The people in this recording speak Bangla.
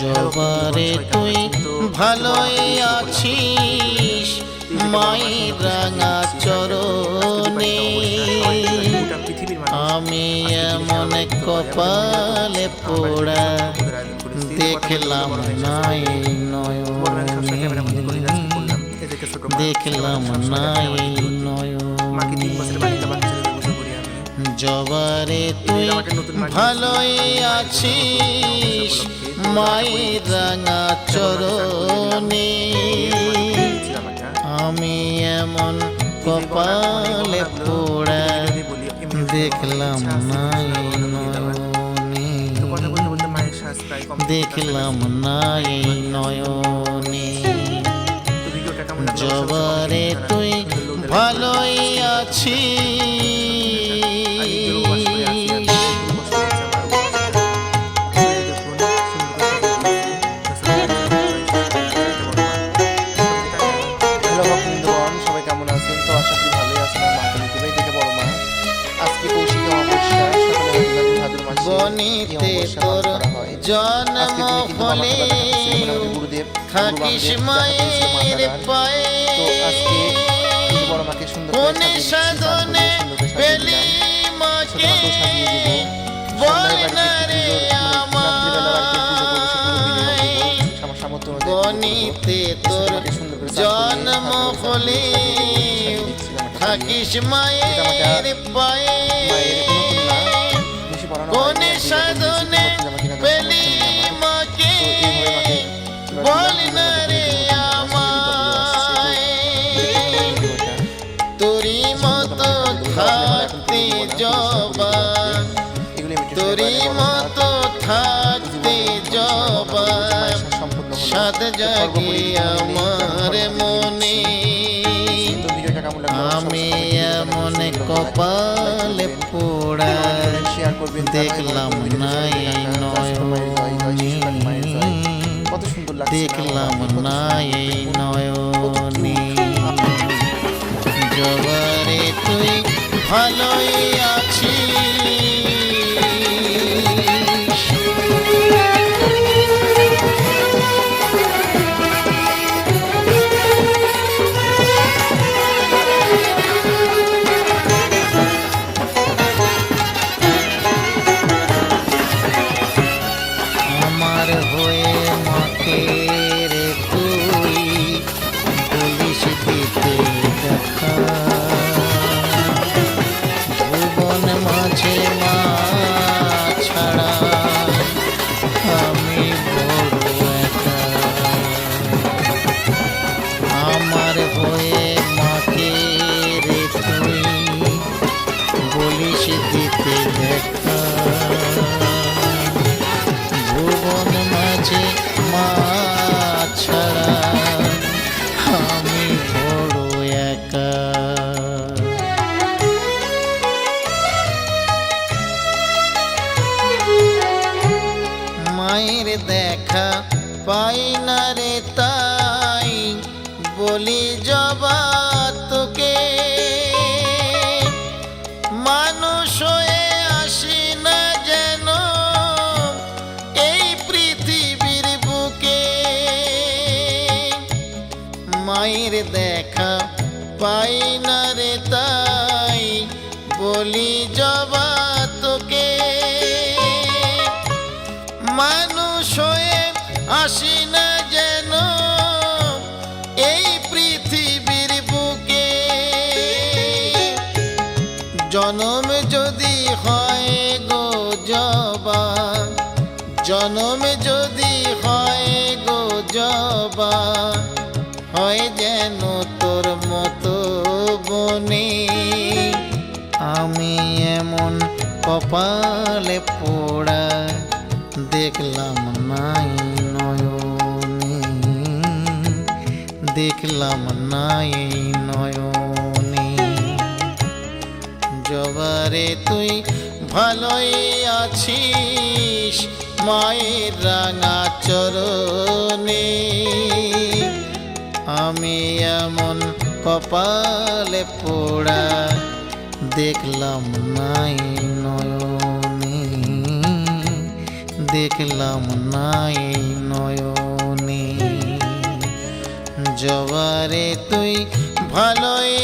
জবারে তুই ভালোই আছিস মায়ের রাঙা চরণে। আমি এমন কপালে পোড়া দেখলাম নাই দেখলাম নাই জবারে তুই ভালোই আছিস মায়ের রাঙা চরণে আমি এমন কপালে পোড়া দেখলাম নাই দেখলাম নাই নয়নে। তো একটু পুজো- রাত্রিবেলা বাড়িতে পুজো করব, সেগুলো video করব। আমার সামর্থ্য অনুযায়ী পুজো করব। গণিতে তোর জন্ম হলে থাকিস মায়ের পায়ে সাধনে পেলি। মাকে বল না রে আমায় তোরি মতো থাকতে জবা এগুলি আমি তোরি মতো থাকতে জবা সম্পূর্ণ হলো। জাগে আমার মনে আমি এমন কপালে পোড়া দেখলাম নাই কত সুন্দর দেখলাম নাই নয়নে। জবারে তুই ভালোই মায়ের দেখা পাই না রে তাই। বলি জবা তোকে। মানুষ হয়ে আসি না যেন এই পৃথিবীর বুকে। মায়ের দেখা পাই না রে তাই। বলি জবা আসি যেন এই পৃথিবীর বুকে। জনম যদি হয় গো জবা জনম যদি হয় গো জবা হয় যেন তোর মতো বনে। আমি এমন কপালে পোড়া দেখলাম নাই দেখলাম নাই নয়নে। জবারে তুই ভালোই আছিস, মায়ের রাঙা চরণে। আমি এমন কপালে পোড়া দেখলাম নাই নয়নে। দেখলাম না জবারে তুই ভালোই